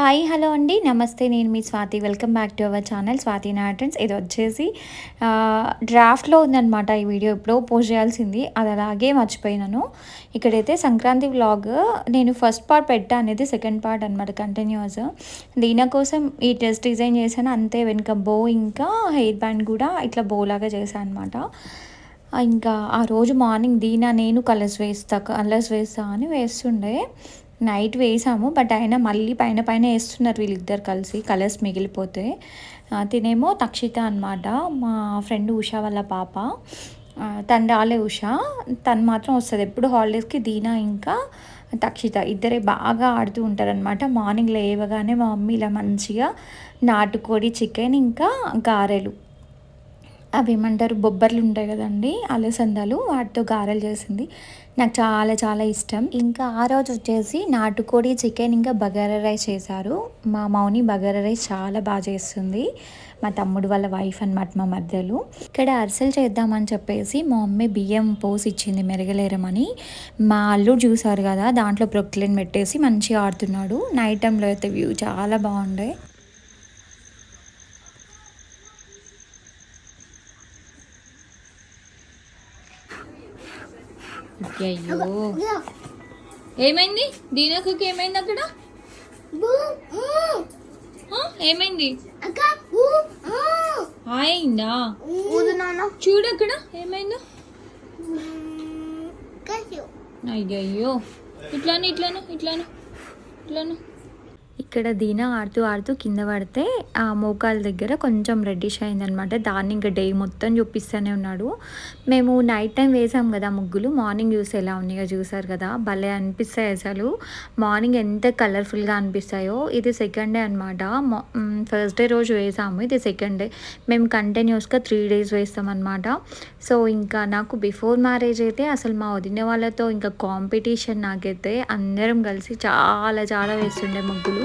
Hi hello అండి. నమస్తే నేను మీ Swathi. Welcome back to our channel Swathi నాటన్స్ ఇది వచ్చేసి డ్రాఫ్ట్లో ఉందనమాట ఈ వీడియో. ఇప్పుడు పోస్ట్ చేయాల్సింది. అది అలాగే మర్చిపోయినాను. ఇక్కడైతే సంక్రాంతి వ్లాగ్ నేను ఫస్ట్ పార్ట్ పెట్టా అనేది సెకండ్ పార్ట్ అనమాట కంటిన్యూస్ దీని కోసం ఈ డ్రెస్ డిజైన్ చేశాను. అంతే వెనుక బో ఇంకా హెయిర్ బ్యాండ్ కూడా ఇట్లా బోలాగా చేశాను అనమాట ఇంకా ఆ రోజు మార్నింగ్ దీనా నేను కలర్స్ వేస్తా కలర్స్ వేస్తా అని వేస్తుండే. నైట్ వేసాము బట్ అయినా మళ్ళీ పైన పైన వేస్తున్నారు వీళ్ళిద్దరు కలిసి కలర్స్ మిగిలిపోతే. తినేమో తక్షిత అనమాట మా ఫ్రెండ్ ఉషా వాళ్ళ పాప. తను రాలే ఉషా తను మాత్రం వస్తుంది. ఎప్పుడు హాలిడేస్కి దీనా ఇంకా తక్షిత. ఇద్దరే బాగా ఆడుతూ ఉంటారనమాట మార్నింగ్ లేవగానే మా మమ్మీ ఇలా మంచిగా నాటుకోడి చికెన్ ఇంకా గారెలు. అవి ఏమంటారు బొబ్బర్లు ఉంటాయి కదండి అలసందలు వాటితో గారెలు చేసింది. నాకు చాలా చాలా ఇష్టం. ఇంకా ఆ రోజు వచ్చేసి నాటుకోడి చికెన్ ఇంకా బగారా రైస్ చేశారు. మా మౌని బగారా రైస్ చాలా బాగా చేస్తుంది. మా తమ్ముడు వాళ్ళ వైఫ్ అనమాట మా మధ్యలో. ఇక్కడ అరిసెలు చేద్దామని చెప్పేసి మా మమ్మీ బియ్యం పోసి ఇచ్చింది మెరగలేరమని. మా అల్లుడు చూసారు కదా దాంట్లో ప్రొక్లెన్ పెట్టేసి మంచిగా ఆడుతున్నాడు. నైట్ టైంలో అయితే వ్యూ చాలా బాగుండే. అయ్యో. ఏమైంది? దీనకు ఏమైంది అక్కడ? ఏమైంది? అయిందా చూడు అక్కడ ఏమైందో. అయ్యయ్యో. ఇట్లాను ఇట్లాను ఇట్లాను ఇట్లాను. ఇక్కడ దీన ఆడుతూ ఆడుతూ కింద పడితే ఆ మోకాల దగ్గర కొంచెం రెడ్డిష్ అయిందనమాట దాన్ని ఇంకా డే మొత్తం చూపిస్తూనే ఉన్నాడు. మేము నైట్ టైం వేసాం కదా ముగ్గులు. మార్నింగ్ చూసి ఎలా ఉన్నాయో చూసారు కదా. భలే అనిపిస్తాయి అసలు. మార్నింగ్ ఎంత కలర్ఫుల్గా అనిపిస్తాయో. ఇది సెకండ్ డే అనమాట ఫస్ట్ డే రోజు వేసాము. ఇది సెకండ్ డే మేము కంటిన్యూస్గా త్రీ డేస్ వేస్తామన్నమాట. సో ఇంకా నాకు బిఫోర్ మ్యారేజ్ అయితే అసలు మా వదిన వాళ్ళతో ఇంకా కాంపిటీషన్ నాకైతే అందరం కలిసి చాలా చాలా వేస్తుండే ముగ్గులు.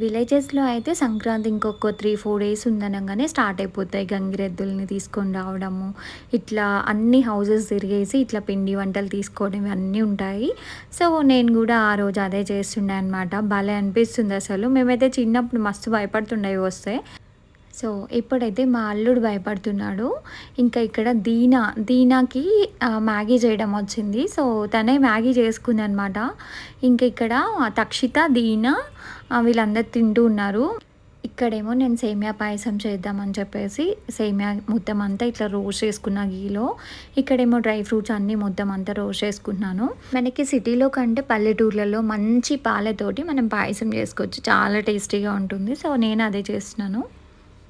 విలేజెస్లో అయితే సంక్రాంతి ఇంకొక త్రీ ఫోర్ డేస్ ఉందనగానే స్టార్ట్ అయిపోతాయి గంగిరెద్దుల్ని తీసుకొని రావడము. ఇట్లా అన్ని హౌజెస్ తిరిగేసి ఇట్లా పిండి వంటలు తీసుకోవడం ఇవన్నీ ఉంటాయి. సో నేను కూడా ఆ రోజు అదే చేస్తుండే అనమాట భలే అనిపిస్తుంది అసలు. మేమైతే చిన్నప్పుడు మస్తు భయపడుతుండేవి వస్తే. సో ఇప్పుడైతే మా అల్లుడు భయపడుతున్నాడు. ఇంకా ఇక్కడ దీనా దీనాకి మ్యాగీ చేయడం వచ్చింది. సో తనే మ్యాగీ చేసుకుంది అనమాట ఇంకా ఇక్కడ తక్షిత దీనా వీళ్ళందరూ తింటూ ఉన్నారు. ఇక్కడేమో నేను సేమియా పాయసం చేద్దామని చెప్పేసి సేమియా మొత్తం అంతా ఇట్లా రోస్ట్ చేసుకున్న గీలో. ఇక్కడేమో డ్రై ఫ్రూట్స్ అన్నీ మొత్తం అంతా రోస్ట్ చేసుకున్నాను మనకి సిటీలో కంటే పల్లెటూర్లలో మంచి పాలతోటి మనం పాయసం చేసుకోవచ్చు. చాలా టేస్టీగా ఉంటుంది. సో నేను అదే చేస్తున్నాను.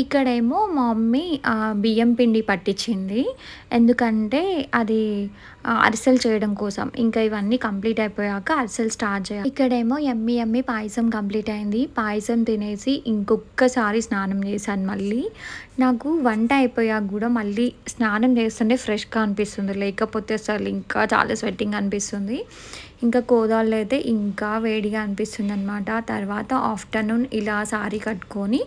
ఇక్కడేమో మా మమ్మీ బియ్యం పిండి పట్టించింది. ఎందుకంటే అది అరిసెలు చేయడం కోసం. ఇంకా ఇవన్నీ కంప్లీట్ అయిపోయాక అరిసెలు స్టార్ట్ చేయాలి. ఇక్కడేమో ఎమ్మి ఎమ్మి పాయసం కంప్లీట్ అయింది. పాయసం తినేసి ఇంకొకసారి స్నానం చేశాను మళ్ళీ. నాకు వంట అయిపోయాక కూడా మళ్ళీ స్నానం చేస్తుంటే ఫ్రెష్గా అనిపిస్తుంది. లేకపోతే అసలు ఇంకా చాలా స్వెట్టింగ్ అనిపిస్తుంది. ఇంకా కోదాళ్ళు అయితే ఇంకా వేడిగా అనిపిస్తుంది అనమాట తర్వాత ఆఫ్టర్నూన్ ఇలా సారీ కట్టుకొని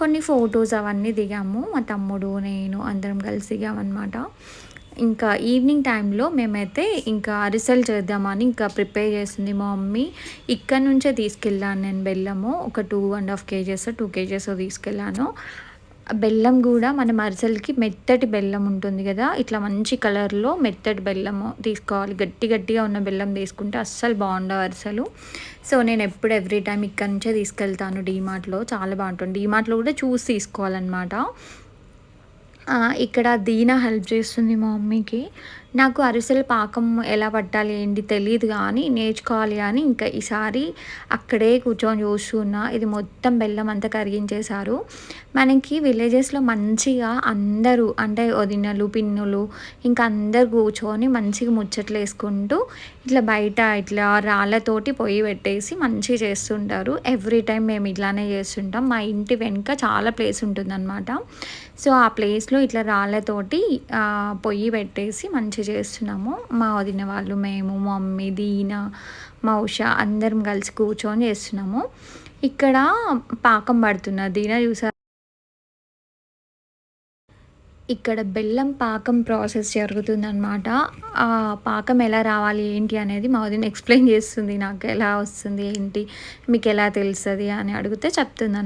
కొన్ని ఫొటోస్ అవన్నీ దిగాము. మా తమ్ముడు నేను అందరం కలిసి దిగామన్నమాట. ఇంకా ఈవినింగ్ టైంలో మేమైతే ఇంకా అరిసెలు చేద్దామని ఇంకా ప్రిపేర్ చేసింది మా మమ్మీ. ఇక్కడ నుంచే తీసుకెళ్ళాను నేను బెల్లము. ఒక two and half kgs two kgs తీసుకెళ్ళాను బెల్లం కూడా మన మరసలకి మెత్తటి బెల్లం ఉంటుంది కదా ఇట్లా మంచి కలర్లో మెత్తటి బెల్లము తీసుకోవాలి. గట్టి గట్టిగా ఉన్న బెల్లం తీసుకుంటే అస్సలు బాగుండవు అరిసెలు. సో నేను ఎప్పుడు ఎవ్రీ టైం ఇక్కడి నుంచే తీసుకెళ్తాను డీమార్ట్లో. చాలా బాగుంటుంది. డీమార్ట్లో కూడా చూసి తీసుకోవాలన్నమాట. ఇక్కడ దీనా హెల్ప్ చేస్తుంది మా మమ్మీకి. నాకు అరిసెల పాకం ఎలా పట్టాలి ఏంటి తెలియదు కానీ నేర్చుకోవాలి అని ఇంకా ఈసారి అక్కడే కూర్చొని చూస్తున్నా. ఇది మొత్తం బెల్లం అంతా కరిగించేశారు. మనకి విలేజెస్లో మంచిగా అందరూ అంటే వదినలు పిన్నులు ఇంకా అందరు కూర్చొని మంచిగా ముచ్చట్లు వేసుకుంటూ ఇట్లా బయట ఇట్లా రాళ్ళతోటి పొయ్యి పెట్టేసి మంచిగా చేస్తుంటారు. ఎవ్రీ టైం మేము ఇట్లానే చేస్తుంటాం. మా ఇంటి వెనుక చాలా ప్లేస్ ఉంటుందన్నమాట. సో ఆ ప్లేస్లో ఇట్లా రాళ్ళతోటి పొయ్యి పెట్టేసి మంచి చేస్తున్నాము. మా వదిన వాళ్ళు మేము మమ్మీ దీన మా ఉష అందరం కలిసి కూర్చొని చేస్తున్నాము. ఇక్కడ పాకం పడుతున్న దీన చూసారు? ఇక్కడ బెల్లం పాకం ప్రాసెస్ జరుగుతుందనమాట ఆ పాకం ఎలా రావాలి ఏంటి అనేది మా వదిన ఎక్స్ప్లెయిన్ చేస్తుంది. నాకు ఎలా వస్తుంది ఏంటి మీకు ఎలా తెలుస్తుంది అని అడిగితే చెప్తుంది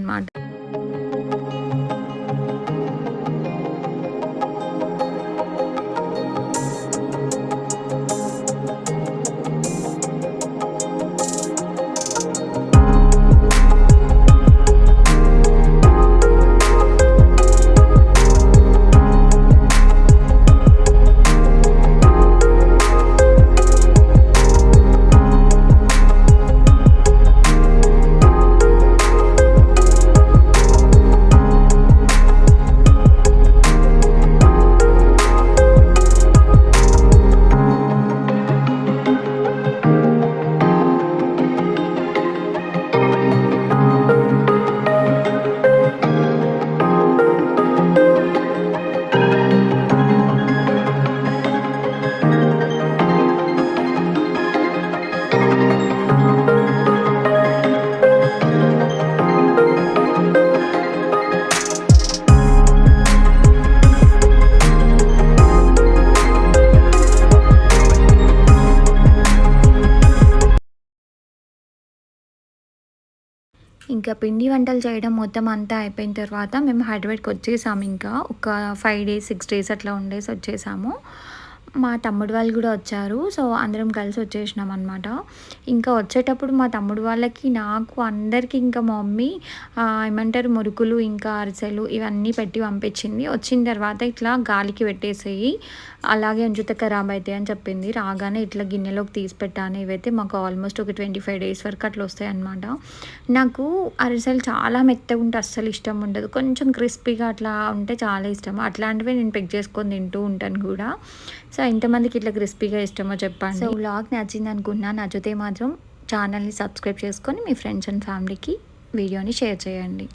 ఇంకా పిండి వంటలు చేయడం మొత్తం అంతా అయిపోయిన తర్వాత మేము హైదరాబాద్కి వచ్చేసాము ఇంకా. ఒక ఫైవ్ డేస్ సిక్స్ డేస్ అట్లా ఉండేసి వచ్చేసాము. మా తమ్ముడు వాళ్ళు కూడా వచ్చారు. సో అందరం కలిసి వచ్చేసినాం అనమాట ఇంకా వచ్చేటప్పుడు మా తమ్ముడు వాళ్ళకి నాకు అందరికీ ఇంకా మా మమ్మీ ఏమంటారు మురుకులు ఇంకా అరిసెలు ఇవన్నీ పెట్టి పంపించింది. వచ్చిన తర్వాత ఇట్లా గాలికి పెట్టేసేయి. అలాగే ఉంచితే ఖరాబ్ అవుతాయి అని చెప్పింది. రాగానే ఇట్లా గిన్నెలోకి తీసి పెట్టాను. ఇవైతే మాకు ఆల్మోస్ట్ ఒక ట్వంటీ ఫైవ్ డేస్ వరకు అట్లా వస్తాయి అనమాట నాకు అరిసెలు చాలా మెత్తగా ఉంటే అస్సలు ఇష్టం ఉండదు. కొంచెం క్రిస్పీగా అట్లా ఉంటే చాలా ఇష్టం. అట్లాంటివి నేను పిక్ చేసుకొని తింటూ ఉంటాను కూడా. సో ఎంతమందికి ఇట్లా క్రిస్పీగా ఇష్టమో చెప్పండి. సో వ్లాగ్ నచ్చింది అనుకున్నా నచ్చితే మాత్రం ఛానల్ని సబ్స్క్రైబ్ చేసుకొని మీ ఫ్రెండ్స్ అండ్ ఫ్యామిలీకి వీడియోని షేర్ చేయండి.